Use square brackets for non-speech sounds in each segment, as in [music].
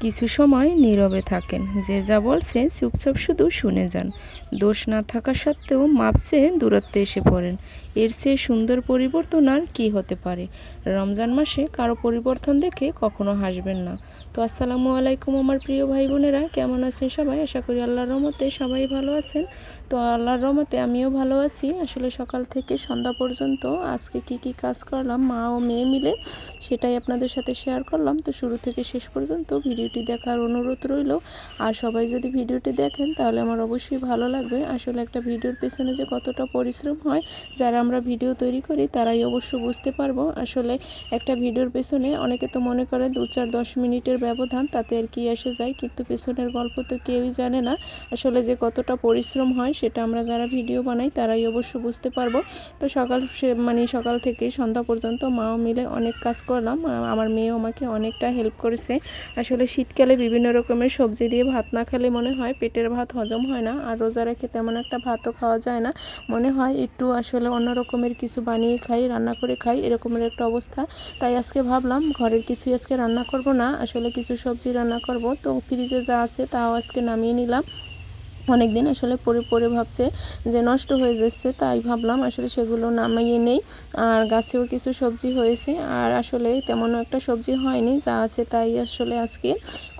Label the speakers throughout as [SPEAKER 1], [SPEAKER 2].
[SPEAKER 1] কিছু সময় নীরবে থাকেন। যে যা বলছে চুপচাপ শুধু শুনে যান। দোষ না থাকা সত্ত্বেও মাপসে দূরত্বে এসে পড়েন। এর চেয়ে সুন্দর পরিবর্তন আর কি হতে পারে? রমজান মাসে কারও পরিবর্তন দেখে কখনো হাসবেন না। তো আসসালামু আলাইকুম আমার প্রিয় ভাই বোনেরা, কেমন আছেন সবাই? আশা করি আল্লাহর রহমতে সবাই ভালো আছেন। তো আল্লাহর রহমতে আমিও ভালো আছি। আসলে সকাল থেকে সন্ধ্যা পর্যন্ত আজকে কি কি কাজ করলাম মা ও মেয়ে মিলে সেটাই আপনাদের সাথে শেয়ার করলাম। তো শুরু থেকে শেষ পর্যন্ত ভিডিওটি দেখার অনুরোধ রইল। আর সবাই যদি ভিডিওটি দেখেন, তাহলে আমার অবশ্যই ভালো লাগবে। আসলে একটা ভিডিওর পেছনে যে কতটা পরিশ্রম হয়, যারা আমরা ভিডিও তৈরি করি, তারাই অবশ্য বুঝতে পারব। আসলে একটা ভিডিওর পেছনে অনেকে তো মনে করে দু চার দশ মিনিটের ব্যবধান, তাতে আর কি এসে যায়, কিন্তু পেছনের গল্প তো কেউই জানে না। আসলে যে কতটা পরিশ্রম হয়, সেটা আমরা যারা ভিডিও বানাই, তারাই অবশ্য বুঝতে পারব। তো সকাল মানে সকাল থেকে সন্ধ্যা পর্যন্ত মাও মিলে অনেক কাজ করলাম। আমার মেয়েও আমাকে অনেকটা হেল্প করেছে। আসলে শীতকালে বিভিন্ন রকমের সবজি দিয়ে ভাত না খেলে মনে হয় পেটের ভাত হজম হয় না। আর রোজা রেখে তেমন একটা ভাতও খাওয়া যায় না। মনে হয় একটু আসলে অন্য রকমের কিছু বানিয়ে খাই, রান্না করে খাই, এরকমের একটা অবস্থা। তাই আজকে ভাবলাম, ঘরের কিছুই আজকে রান্না করব না, আসলে কিছু সবজি রান্না করব। তো ফ্রিজে যা আছে তাও আজকে নামিয়ে নিলাম। অনেক দিন আসলে পরে পরে ভাবছে যে নষ্ট হয়ে যাচ্ছে, তাই ভাবলাম আসলে সেগুলো নামিয়ে নেই। আর গাছেও কিছু সবজি হয়েছে, আর আসলে তেমন একটা সবজি হয়নি, যা আছে তাই আসলে আজকে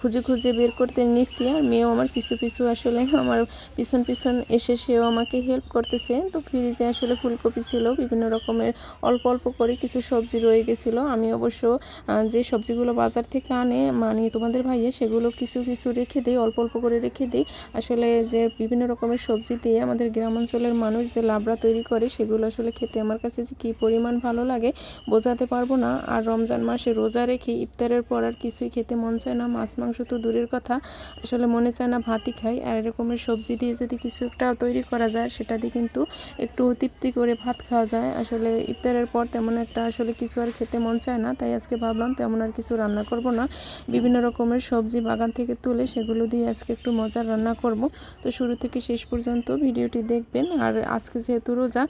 [SPEAKER 1] খুঁজে খুঁজে বের করতে নিচ্ছি। আর মেয়েও আমার পিছু পিছু আসলে আমার পিছন পিছন এসে সেও আমাকে হেল্প করতেছে। তো ফ্রিজে আসলে ফুলকপি ছিল, বিভিন্ন রকমের অল্প অল্প করে কিছু সবজি রয়ে গেছিল। আমি অবশ্য যে সবজিগুলো বাজার থেকে আনে মানে তোমাদের ভাইয়ে সেগুলো কিছু কিছু রেখে দিই, অল্প অল্প করে রেখে দিই। আসলে যে বিভিন্ন রকমের সবজি দিয়ে আমাদের গ্রাম অঞ্চলের মানুষ যে লাবড়া তৈরি করে, সেগুলো আসলে খেতে আমার কাছে যে কী পরিমাণ ভালো লাগে বোঝাতে পারব না। আর রমজান মাসে রোজা রেখে ইফতারের পর আর কিছুই খেতে মন চায় না। মাছ, মাংস তো দূরের কথা, আসলে মনে চায় না ভাতই খাই। আর এরকমের সবজি দিয়ে যদি কিছু একটা তৈরি করা যায়, সেটা দিয়ে কিন্তু একটু তৃপ্তি করে ভাত খাওয়া যায়। আসলে ইফতারের পর তেমন একটা আসলে কিছু আর খেতে মন চায় না, তাই আজকে ভাবলাম তেমন আর কিছু রান্না করব না। বিভিন্ন রকমের সবজি বাগান থেকে তুলে সেগুলো দিয়ে আজকে একটু মজার রান্না করব। তো শুরু থেকে শেষ পর্যন্ত ভিডিওটি দেখবেন। আর আজকে যেহেতু রোজা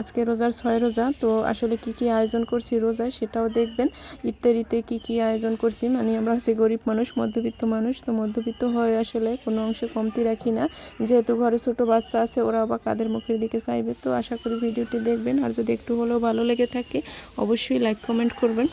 [SPEAKER 1] আজকে রোজার ছয় রোজা, তো আসলে কি কি আয়োজন করছি রোজায় সেটাও দেখবেন। ইফতারিতে কি কি আয়োজন করছি মানে আমরা হচ্ছে গরিব মানুষ, মধ্যবিত্ত মানুষ, তো মধ্যবিত্ত হয়ে আসলে কোনো অংশে কমতি রাখি না। যেহেতু ঘরে ছোট বাচ্চা আছে, ওরা আবার কাদের মুখের দিকে চাইবে, তো আশা করি ভিডিওটি দেখবেন। আর যদি একটু হলেও ভালো লেগে থাকে, অবশ্যই লাইক কমেন্ট করবেন।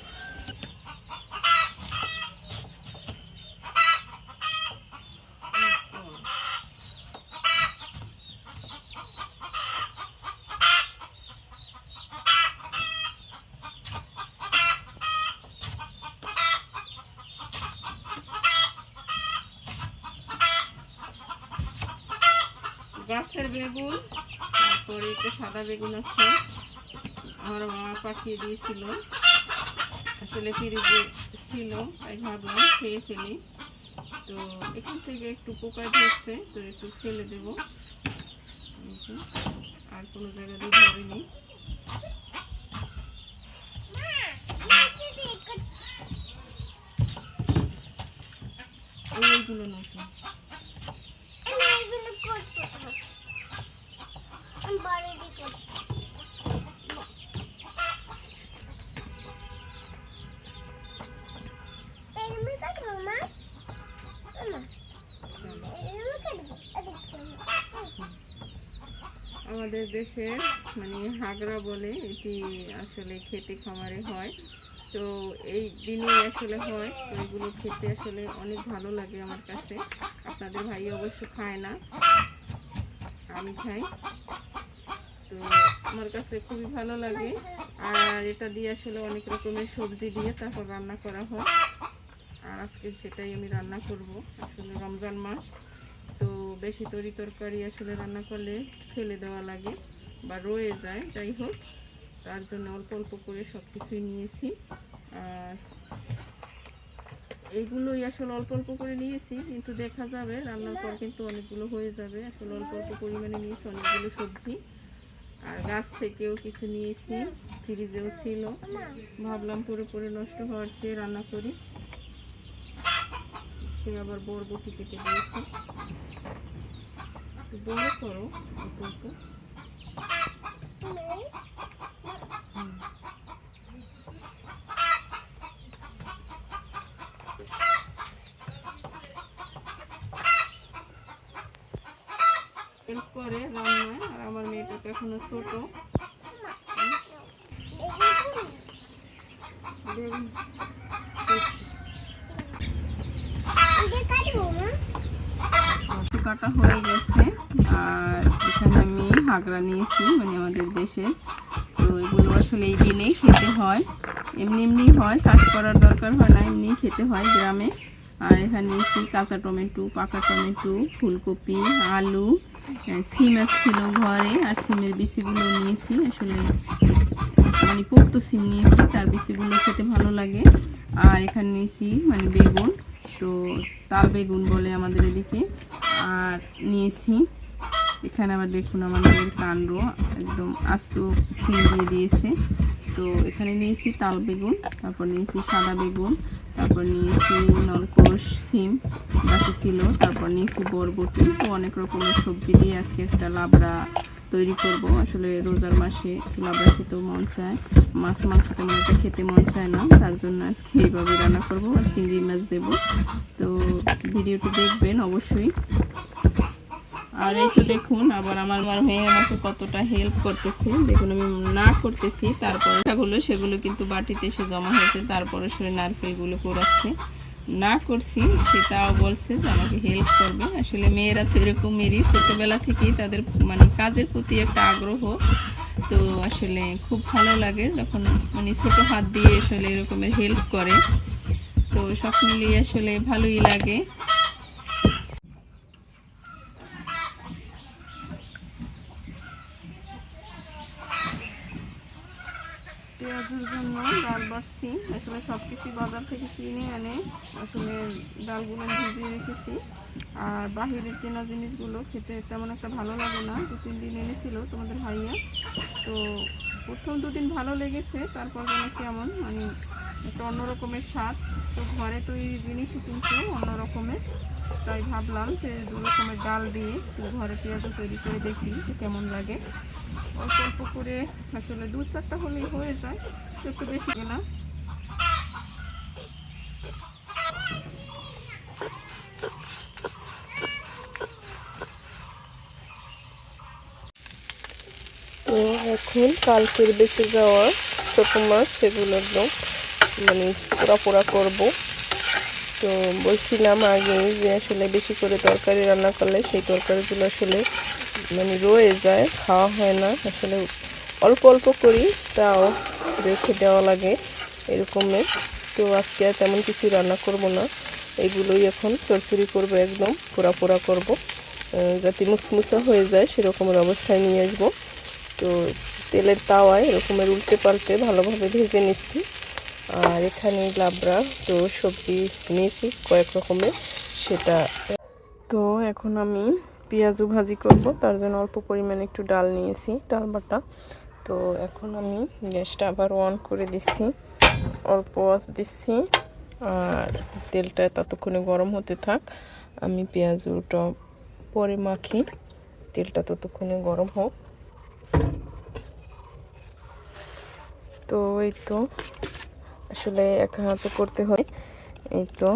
[SPEAKER 1] বেগুন আছে। আমার বাবা পাঠিয়ে দিয়েছিল। আসলে ফ্রিজে ছিল, তাই ভাবলাম খেয়ে ফেলি। তো এখান থেকে একটু পোকা ধরছে, তো একটু ফেলে দেবো। আর কোনো জায়গা দিয়ে ধরেনি। ওইগুলো নতুন। দেশে মানে হাগরা বলে এটি আসলে খেতে খামারে হয়। তো এই দিনেই আসলে হয়, তো এগুলো খেতে আসলে অনেক ভালো লাগে আমার কাছে। আপনাদের ভাই অবশ্য খায় না, আমি খাই। তো আমার কাছে খুবই ভালো লাগে। আর এটা দিয়ে আসলে অনেক রকমের সবজি দিয়ে তারপর রান্না করা হয়। আর আজকে সেটাই আমি রান্না করব, আসলে রমজান মাস। তো বেশি তরি তরকারি আসলে রান্না করলে ফেলে দেওয়া লাগে। বা রয়ে যায়, যাই হোক। তার জন্য অল্প অল্প করে সব কিছুই নিয়েছি। আর এগুলোই আসলে অল্প অল্প করে নিয়েছি, কিন্তু দেখা যাবে রান্নার পর কিন্তু অনেকগুলো হয়ে যাবে। আসলে অল্প অল্প পরিমাণে নিয়েছি অনেকগুলো সবজি। আর গাছ থেকেও কিছু নিয়েছি ফ্রিজেও ছিল। ভাবলাম পুরো পুরো নষ্ট হওয়ার চেয়ে রান্না করি। সে আবার বরবটি কেটে দিয়েছে। বড় করো, অল্প অল্প। করে রান্নায় আর আমার মেয়েটা তো এখনও ছোট। কাটা হয়ে গেছে। হাগড়া নিয়েছি মানে আমাদের দেশে তো এগুলো আসলে এই দিনেই খেতে হয়। এমনি এমনি হয়, চাষ করার দরকার হয় না এমনি খেতে হয় গ্রামে। আর এখানে নিয়েছি কাঁচা টমেটো, পাকা টমেটো, ফুলকপি, আলু সিম ছিল ঘরে, আর সিমের বিচিগুলো নিয়েছি। আসলে মানে পোক্ত সিম নিয়েছি, তার বিচিগুলো খেতে ভালো লাগে। আর এখানে নিয়েছি মানে বেগুন, তো তাল বেগুন বলে আমাদের এদিকে। আর নিয়েছি এখানে আবার দেখুন আমাদের কাণ্ড একদম আস্ত সিম দিয়ে দিয়েছে। তো এখানে নিয়েছি তাল বেগুন, তারপর নিয়েছি সাদা বেগুন, তারপর নিয়েছি নলকোষ সিম গাছে ছিল, তারপর নিয়েছি বরবটি। তো অনেক রকমের সবজি দিয়ে আজকে একটা লাবড়া তৈরি করব। আসলে রোজার মাসে লাবড়া খেতেও মন চায়, মাছ মাংস তেমন একটা খেতে মন চায় না, তার জন্য আজকে এইভাবে রান্না করব আর চিংড়ি মাছ দেব। তো ভিডিওটি দেখবেন অবশ্যই। আর দেখুন, আবার আমার আমার মেয়ে আমাকে কতটা হেল্প করতেছে। দেখুন, আমি না করতেছি, তারপরে সেগুলো সেগুলো কিন্তু বাটিতে এসে জমা হয়েছে, তারপরে সে নারকেলগুলো কোরাচ্ছে না করছি, সে তাও বলছে যে আমাকে হেল্প করবে। আসলে মেয়েরা তো এরকম এরকমেরই, ছোটোবেলা থেকেই তাদের মানে কাজের প্রতি একটা আগ্রহ। তো আসলে খুব ভালো লাগে যখন মানে ছোট হাত দিয়ে আসলে এরকমের হেল্প করে। তো সব মিলিয়ে আসলে ভালোই লাগে পেঁয়াজের জন্য ডাল আসলে সব কিছুই বাজার থেকে কিনে এনে আসলে ডালগুলো ভিজিয়ে রেখেছি। আর বাহিরের চেনা জিনিসগুলো খেতে তেমন একটা ভালো লাগে না। দু, তিন দিন এনেছিল তোমাদের ভাইয়া। তো প্রথম দুদিন ভালো লেগেছে, তারপর যেন কেমন মানে একটা অন্যরকমের স্বাদ। তো ঘরে তৈরি জিনিসই কিন্তু অন্যরকমের তাই ভাবলাম যে দু রকমের ডাল দিয়ে একটু ঘরে পেঁয়াজও তৈরি করে দেখি যে কেমন লাগে। অল্প অল্প করে আসলে দু চারটা হলেই হয়ে যায় তো একটু বেশি তো এখন কালকের বেঁচে যাওয়া ছোটো মাছ সেগুলো একদম মানে পোড়া পোড়া করব। তো বলছিলাম আগে যে আসলে বেশি করে তরকারি রান্না করলে সেই তরকারিগুলো আসলে মানে রয়ে যায়, খাওয়া হয় না। আসলে অল্প অল্প করি, তাও রেখে দেওয়া লাগে এরকমের তো আজকে আর তেমন কিছু রান্না করব না। এগুলোই এখন চরচুরি করব একদম, পোড়া পোড়া করব। যাতে মুচমুচা হয়ে যায় সেরকমের অবস্থায় নিয়ে আসব। তো তেলের তাওয়ায় এরকমের উল্টে পাল্টে ভালোভাবে ভেজে নিচ্ছি। আর এখানে লাবড়া তো সবজি নিয়েছি কয়েক রকমের, সেটা তো এখন আমি পেঁয়াজু ভাজি করব। তার জন্য অল্প পরিমাণে একটু ডাল নিয়েছি, ডাল বাটা। তো এখন আমি গ্যাসটা আবার অন করে দিচ্ছি। অল্প আঁচ দিচ্ছি। আর তেলটা ততক্ষণে গরম হতে থাক। আমি পেঁয়াজুটা পরে মাখি। তেলটা ততক্ষণে গরম হোক। তো এই তো আসলে এক হাতে করতে হয়। এই তো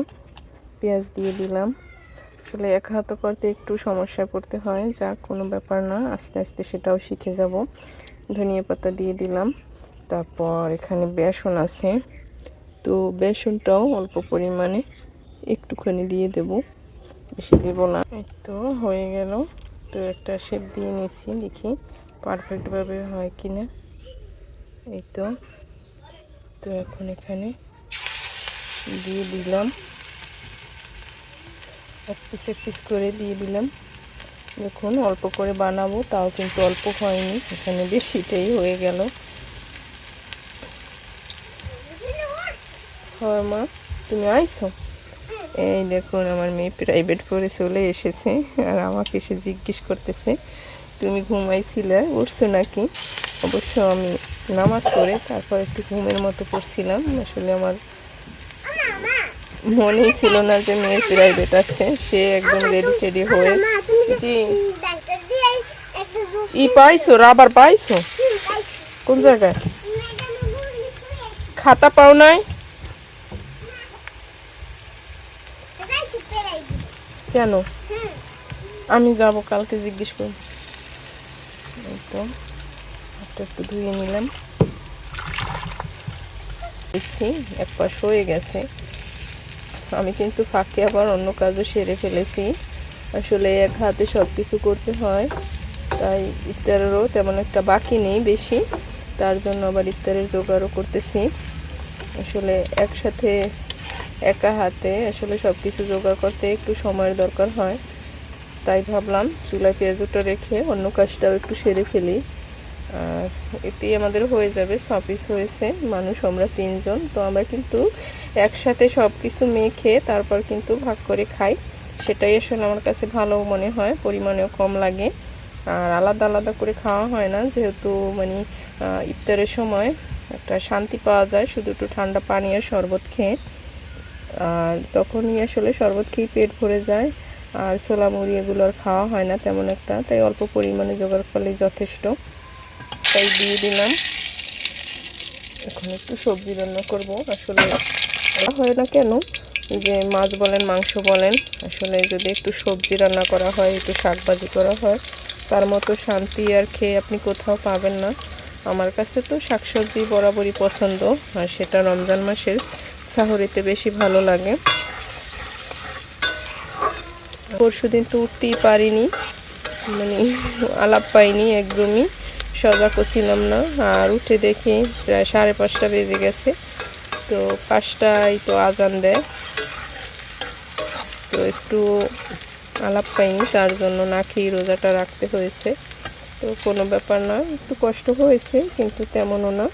[SPEAKER 1] পেঁয়াজ দিয়ে দিলাম। আসলে এক হাতে করতে একটু সমস্যায় পড়তে হয়। যা কোনো ব্যাপার না, আস্তে আস্তে সেটাও শিখে যাব। ধনিয়া পাতা দিয়ে দিলাম। তারপর এখানে বেসন আছে। তো বেসনটাও অল্প পরিমাণে একটুখানি দিয়ে দেব। বেশি দেব না। তো হয়ে গেল। তো একটা শেপ দিয়ে নিয়েছি, দেখি পারফেক্টভাবে হয় কি না এই তো। তো এখন এখানে দিয়ে দিলাম। এক পিস এক পিস করে দিয়ে দিলাম। দেখুন, অল্প করে বানাবো, তাও কিন্তু অল্প হয়নি। এখানে বেশিটাই হয়ে গেল। হয় মা তুমি আইছো? এই দেখুন আমার মেয়ে প্রাইভেট পড়ে চলে এসেছে আর আমাকে এসে জিজ্ঞেস করতেছে তুমি ঘুমাইছিলে? উঠছো নাকি? অবশ্য আমি নামাজ পড়ে তারপর একটু ঘুমের মতো পড়ছিলাম আসলে আমার মনেই ছিল না যে মেয়ের প্রাইভেট আছে সে একদম রেডি টেডি হয়ে জি। ই পাইছো রাবার পাইছো। কোন জায়গায়? খাতা পাও নাই? কেন? আমি যাব, কালকে জিজ্ঞেস করব। এই তো একটা একটু ধুয়ে নিলাম। দেখছি, এক পাশ হয়ে গেছে। আমি কিন্তু ফাঁকে আবার অন্য কাজও সেরে ফেলেছি। আসলে এক হাতে সব কিছু করতে হয়, তাই ইফতারেরও তেমন একটা বাকি নেই বেশি। তার জন্য আবার ইফতারের জোগাড়ও করতেছি। আসলে একসাথে একা হাতে আসলে সব কিছু জোগাড় করতে একটু সময়ের দরকার হয়। তাই ভাবলাম চুলায় পেঁয়াজটা রেখে অন্য কাজটাও একটু সেরে ফেলি। আর এটি আমাদের হয়ে যাবে পিস হয়েছে, মানুষ আমরা তিনজন। তো আমরা কিন্তু একসাথে সব কিছু মেখে তারপর কিন্তু ভাগ করে খাই। সেটাই আসলে আমার কাছে ভালো মনে হয়, পরিমাণেও কম লাগে। আর আলাদা আলাদা করে খাওয়া হয় না, যেহেতু মানে ইফতারের সময় একটা শান্তি পাওয়া যায়, শুধু একটু ঠান্ডা পানি আর শরবত খেয়ে। আর তখনই আসলে শরবত খেয়ে পেট ভরে যায়। আর ছোলা মুড়ি এগুলো আর খাওয়া হয় না তেমন একটা। তাই অল্প পরিমাণে জোগাড় করলেই যথেষ্ট। তাই দিয়ে দিলাম। এখন একটু সবজি রান্না করব। আসলে হয় না কেন? যে মাছ বলেন, মাংস বলেন, আসলে যদি একটু সবজি রান্না করা হয়, একটু শাকভাজি করা হয়, তার মতো শান্তি আর খেয়ে আপনি কোথাও পাবেন না। আমার কাছে তো শাকসবজি বরাবরই পছন্দ, আর সেটা রমজান মাসের। সাহরিতে বেশি ভালো লাগে। পরশু দিন তো উঠতেই পারিনি মানে আলাপ পাইনি একদমই সজাগও ছিলাম না। আর উঠে দেখি প্রায় সাড়ে পাঁচটা বেজে গেছে, তো পাঁচটায় তো আজান দেয়। তো একটু আলাপ পাইনি, তার জন্য না খেয়ে রোজাটা রাখতে হয়েছে। তো কোনো ব্যাপার না, একটু কষ্ট হয়েছে, কিন্তু তেমনও না।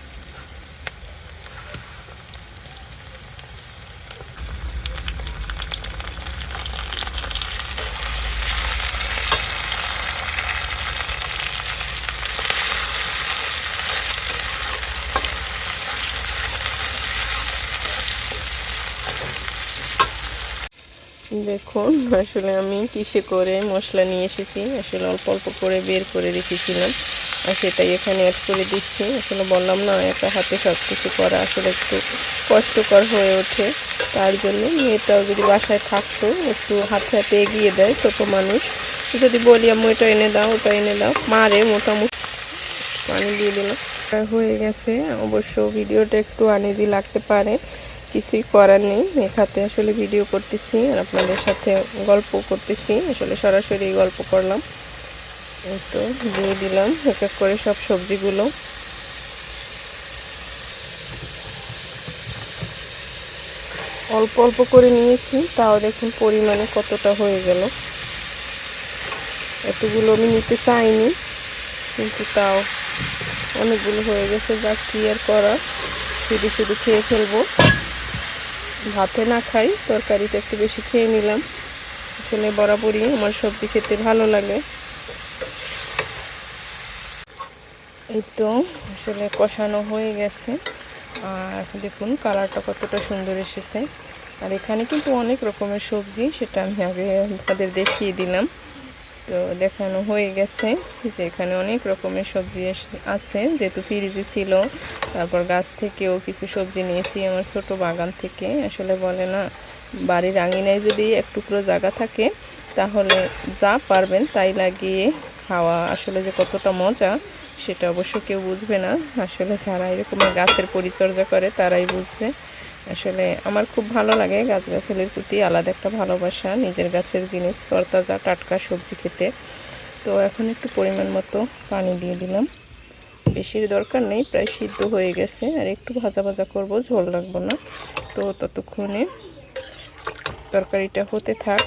[SPEAKER 1] দেখুন, আসলে আমি কিসে করে মশলা নিয়ে এসেছি, আসলে অল্প অল্প করে বের করে রেখেছিলাম, আর সেটাই এখানে অ্যাড করে দিচ্ছি। আসলে বললাম না, একা হাতে সব কিছু করা আসলে একটু কষ্টকর হয়ে ওঠে, তার জন্য মেয়েটাও যদি বাসায় থাকতো, একটু হাতে হাতে এগিয়ে দেয়, ছোটো মানুষ। যদি বলি আমি ওইটা এনে দাও, ওটা এনে দাও। মারে মোটামুটি পানি দিয়ে দিলাম। হয়ে গেছে, অবশ্য ভিডিওটা একটু আনিদি লাগতে পারে। কিছুই করার নেই। এখাতে আসলে ভিডিও করতেছি আর আপনাদের সাথে গল্প করতেছি। আসলে সরাসরি গল্প করলাম। তো, দিয়ে দিলাম এক এক করে সব সবজিগুলো। অল্প অল্প করে নিয়েছি, তাও দেখুন পরিমাণে কতটা হয়ে গেল। এতগুলো আমি নিতে চাইনি, কিন্তু তাও অনেকগুলো হয়ে গেছে। যা কি আর করা, শুধু শুধু খেয়ে ফেলব। ভাতে না খাই, তরকারিটা একটু বেশি খেয়ে নিলাম। আসলে বরাবরই আমার সবজি খেতে ভালো লাগে। এই তো আসলে কষানো হয়ে গেছে। আর দেখুন, কালারটা কতটা সুন্দর এসেছে। আর এখানে কিন্তু অনেক রকমের সবজি, সেটা আমি আগে আপনাদের দেখিয়ে দিলাম। তো দেখানো হয়ে গেছে যে এখানে অনেক রকমের সবজি আছে, যেহেতু ফ্রিজে ছিল। তারপর গাছ থেকেও কিছু সবজি নিয়েছি আমার ছোট বাগান থেকে। আসলে বলে না, বাড়ির আঙিনায় যদি এক টুকরো জায়গা থাকে, তাহলে যা পারবেন তাই লাগিয়ে খাওয়া আসলে যে কতটা মজা, সেটা অবশ্য কেউ বুঝবে না। আসলে যারা এরকম গাছের পরিচর্যা করে, তারাই বুঝবে। আসলে আমার খুব ভালো লাগে গাছগাছালির প্রতি আলাদা একটা ভালোবাসা, নিজের গাছের জিনিস, তরতাজা, টাটকা সবজি খেতে। তো এখন একটু পরিমাণ মতো পানি দিয়ে দিলাম। বেশির দরকার নেই, প্রায় সিদ্ধ হয়ে গেছে। আর একটু ভাজা ভাজা করব, ঝোল রাখব না। তো ততক্ষণে তরকারিটা হতে থাক।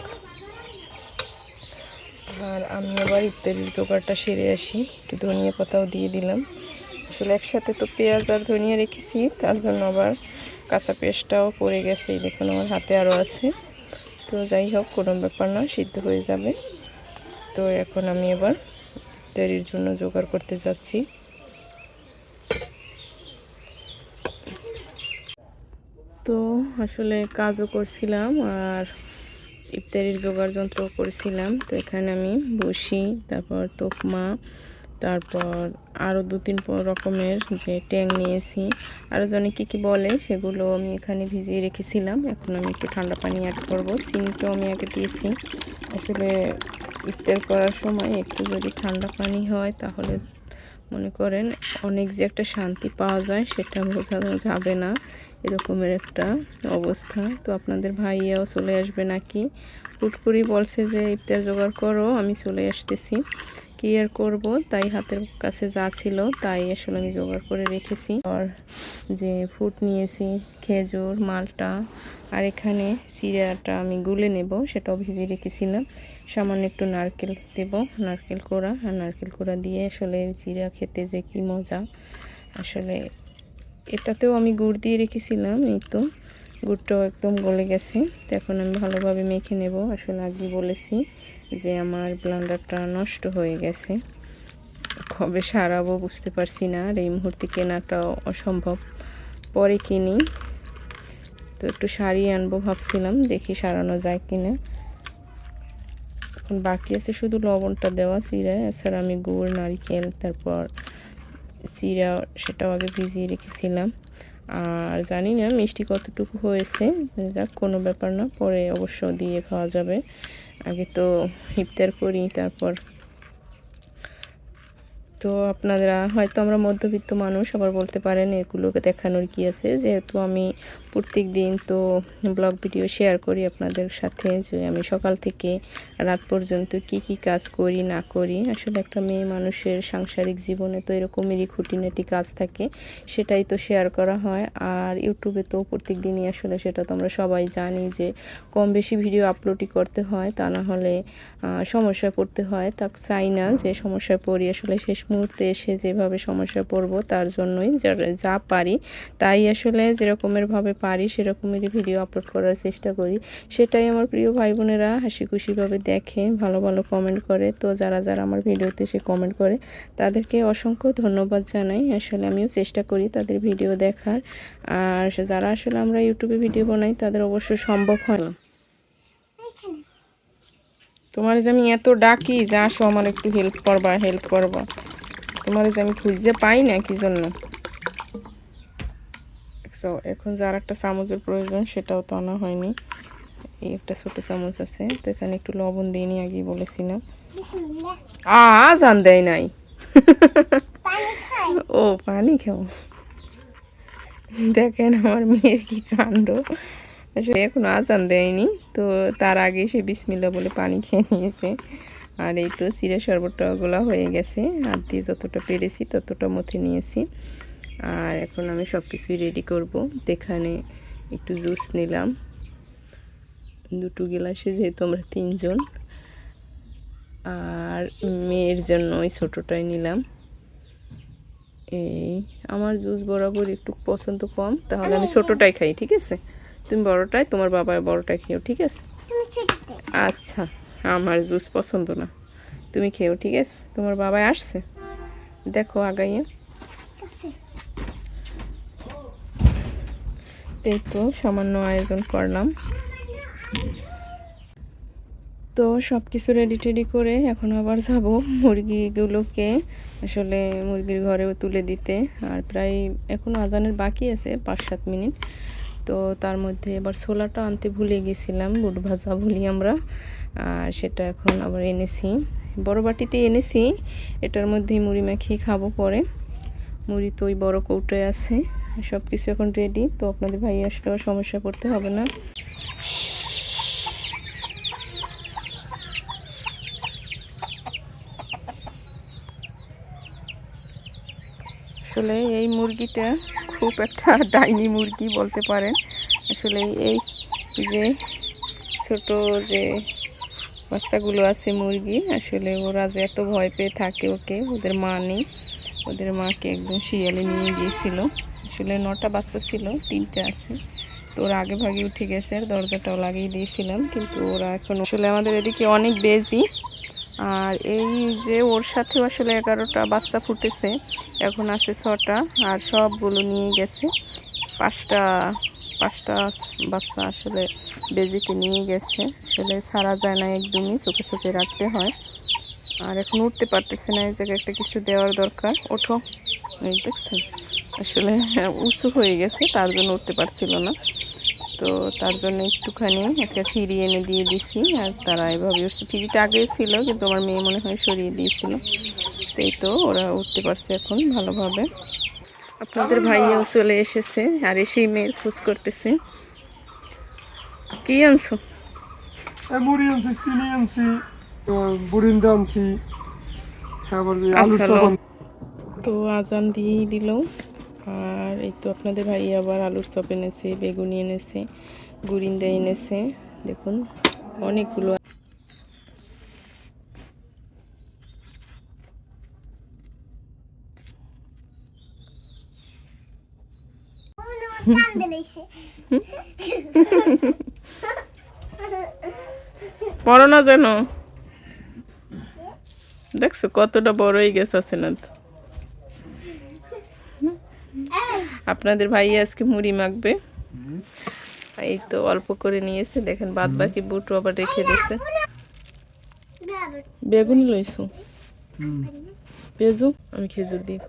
[SPEAKER 1] আর আমি আবার ইত্যাদি জোগাড়টা সেরে আসি। একটু ধনিয়া পাতাও দিয়ে দিলাম। আসলে একসাথে তো পেঁয়াজ আর ধনিয়া রেখেছি, তার জন্য আবার কাঁচা পেস্টটাও পড়ে গেছে দেখুন আমার হাতে আরও আছে। তো যাই হোক, কোনো ব্যাপার না, সিদ্ধ হয়ে যাবে। তো এখন আমি এবার তৈরির জন্য জোগাড় করতে যাচ্ছি। তো আসলে কাজও করছিলাম আর ইফতারির জোগাড় যন্ত্র করেছিলাম। তো এখানে আমি বসি, তারপর তোকমা তারপর আরও দু তিন রকমের যে ট্যাং নিয়েছি। আরও জনে কী কী বলে সেগুলো আমি এখানে ভিজিয়ে রেখেছিলাম। এখন আমি একটু ঠান্ডা পানি অ্যাড করব। সিমটাও আমি আগে দিয়েছি। আসলে ইফতার করার সময় একটু যদি ঠান্ডা পানি হয় তাহলে মনে করেন অনেক যে একটা শান্তি পাওয়া যায় সেটা বোঝানো যাবে না। এরকমের একটা অবস্থা। তো আপনাদের ভাইয়াও চলে আসবে নাকি? হুট করেই বলছে যে, ইফতার জোগাড় করো, আমি চলে আসতেছি। কি আর করব? তাই হাতের কাছে যা ছিল তাই আসলে আমি জোগাড় করে রেখেছি। আর যে ফুট নিয়েছি, খেজুর, মালটা, আর এখানে চিড়াটা আমি গুলে নেব, সেটাও ভিজিয়ে রেখেছিলাম। সামান্য একটু নারকেল দেব, নারকেল কোড়া। আর নারকেল কোড়া দিয়ে আসলে চিড়া খেতে যে কি মজা। আসলে এটাতেও আমি গুড় দিয়ে রেখেছিলাম, এই তো। গুড়টাও একদম গলে গেছে। তো এখন আমি ভালোভাবে মেখে নেব, আসলে আগে বলেছি। যে আমার ব্লান্ডারটা নষ্ট হয়ে গেছে। কবে সারাবো বুঝতে পারছি না, আর এই মুহূর্তে কেনাটাও অসম্ভব। পরে কিনি। তো একটু সারিয়ে আনব ভাবছিলাম, দেখি সারানো যায় কিনা। এখন বাকি আছে শুধু লবণটা দেওয়া চিড়ায় এছাড়া আমি গুড়, নারিকেল, তারপর চিরা, সেটাও আগে ভিজিয়ে রেখেছিলাম। আর জানি না মিষ্টি কতটুকু হয়েছে, যাক কোনো ব্যাপার না, পরে অবশ্য দিয়ে খাওয়া যাবে। আগে তো ইফতার করি তারপর তো আপনারা, হয়তো আমরা মধ্যবিত্ত মানুষ আবার বলতে পারেন এগুলোকে দেখানোর কি আছে? যেহেতু আমি প্রত্যেক দিন তো ব্লগ ভিডিও শেয়ার করি আপনাদের সাথে, যে আমি সকাল থেকে রাত পর্যন্ত কি কি কাজ করি, না করি। আসলে একটা মেয়ে মানুষের সাংসারিক জীবনে তো এরকমেরই খুঁটিনাটি কাজ থাকে, সেটাই তো শেয়ার করা হয়। আর ইউটিউবে তো প্রত্যেক দিনই আসলে সেটা তো আমরা সবাই জানি যে কম বেশি ভিডিও আপলোডই করতে হয়, তা না হলে সমস্যায় পড়তে হয়। তা চাই না যে সমস্যায় পড়ি, আসলে শেষ মুহূর্তে এসে যেভাবে সমস্যায় পড়ব তার জন্যই যা পারি। তাই আসলে যেরকমেরভাবে পারি সেরকমেরই ভিডিও আপলোড করার চেষ্টা করি। সেটাই আমার প্রিয় ভাই বোনেরা হাসি খুশিভাবে দেখে ভালো ভালো কমেন্ট করে। তো যারা যারা আমার ভিডিওতে সে কমেন্ট করে তাদেরকে অসংখ্য ধন্যবাদ জানাই। আসলে আমিও চেষ্টা করি তাদের ভিডিও দেখার। আর যারা আসলে আমরা ইউটিউবে ভিডিও বানাই তাদের অবশ্য সম্ভব হয় না। তোমার যে আমি এত ডাকি যে আসো আমার একটু হেল্প করবা হেল্প করবা। তোমার যে আমি খুঁজে পাই না কি জন্য? সো এখন যার একটা চামচের প্রয়োজন সেটাও তো আনা হয়নি। এই একটা ছোট চামচ আছে তো এখানে একটু লবণ দিয়ে নিয়ে আগেই বলেছিলাম আজ আন দেয় নাই। ও পানি খাও। দেখেন আমার মেয়ের কি কাণ্ড। আসলে এখন আজান দেয়নি তো তার আগে সে বিসমিল্লা বলে পানি খেয়ে নিয়েছে। আর এই তো চিড়ে শরবতটাগুলো হয়ে গেছে। হাত দিয়ে যতটা পেরেছি ততটা মথে নিয়েছি। আর এখন আমি সব কিছুই রেডি করব। এখানে একটু জুস নিলাম। দুটো গিলাসে যেহেতু আমরা তিনজন। আর মেয়ের জন্য ওই ছোটোটাই নিলাম। এই আমার জুস বরাবর একটু পছন্দ কম। তাহলে আমি ছোটোটাই খাই ঠিক আছে? তুমি বড়টাই তোমার বাবা বড়টাই খেও ঠিক আছে? আচ্ছা। আমার জুস পছন্দ না। তুমি খেও ঠিক আছে? তোমার বাবা আসছে? দেখো, আগাইয়া। এই তো, সামান্য আয়োজন করলাম। তো সব কিছু রেডি টেডি করে এখন আবার যাব মুরগিগুলোকে। আসলে মুরগির ঘরেও তুলে দিতে। আর প্রায় এখন আজানের বাকি আছে পাঁচ সাত মিনিট। তো, তার মধ্যে এবার ছোলাটা আনতে ভুলে গেছিলাম, বুট ভাজা ভুলি আমরা। আর সেটা এখন আবার এনেছি। বড় বাটিতে এনেছি। এটার মধ্যেই মুড়ি মাখিয়ে খাব পরে। মুড়ি তো ওই বড় কৌটোয় আছে। সব কিছু এখন রেডি তো আপনাদের ভাই আসলে আর সমস্যা করতে হবে না। আসলে এই মুরগিটা খুব একটা [laughs] ডাইনি মুরগি বলতে পারেন। আসলে এই যে ছোট যে বাচ্চাগুলো আছে মুরগি, আসলে ওরা যে এত ভয় পেয়ে থাকে ওকে, ওদের মা নেই। ওদের মাকে একদম শিয়ালে নিয়ে গিয়েছিল। আসলে নটা বাচ্চা ছিল, তিনটে আছে। তো ওরা আগে ভাগে উঠে গেছে, আর দরজাটাও লাগিয়ে দিয়েছিলাম, কিন্তু ওরা এখন আসলে আমাদের এদিকে অনেক বেজি আর এই যে ওর সাথেও আসলে এগারোটা বাচ্চা ফুটেছে, এখন আছে ছটা, আর সবগুলো নিয়ে গেছে। পাঁচটা পাঁচটা বাচ্চা আসলে বেজিতে নিয়ে গেছে। আসলে সারা যায় না একদমই, চোখে চোখে রাখতে হয়। আর এখন উঠতে পারতেছে না, এই জায়গায় একটা কিছু দেওয়ার দরকার। ওঠো। এই দেখছেন? আসলে উঁচু হয়ে গেছে, তার জন্য উঠতে পারছিল না। তো তার জন্য একটুখানি একটা ফিরি এনে দিয়ে দিছি, আর তারা এভাবে উঠছে। ফিরিটা আগে ছিল, কিন্তু আমার মেয়ে মনে হয় সরিয়ে দিয়েছিল। এই তো ওরা উঠতে পারছে এখন ভালোভাবে। আপনাদের ভাইয়াও চলে এসেছে আর এসেই মেয়ের খোঁজ করতেছে কি আনছো
[SPEAKER 2] মুড়ি আনছি চিনি আনছি বুরিন্দা আনছি
[SPEAKER 1] আচ্ছা।
[SPEAKER 2] আনছি।
[SPEAKER 1] তো আজান দিয়েই দিল আর এই তো আপনাদের ভাই আবার আলুর চপ এনেছে বেগুনি এনেছে গুরিন্দা এনেছে দেখুন অনেকগুলো বড় না যেন দেখছ কতটা বড় হয়ে গেছে আছে না তো আপনাদের ভাই আজকে মুড়ি মাখবে এই তো অল্প করে নিয়েছে দেখেন বাদ বাকি বুটো আবার রেখে দিয়েছে বেগুন লইছো পেঁজু আমি খেজুর দিয়ে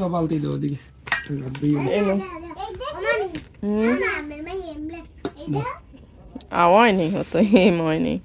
[SPEAKER 2] দাও বালতি দাও ওদিকে।
[SPEAKER 1] আওয়াজ নেই হতো হেম হয় নেই।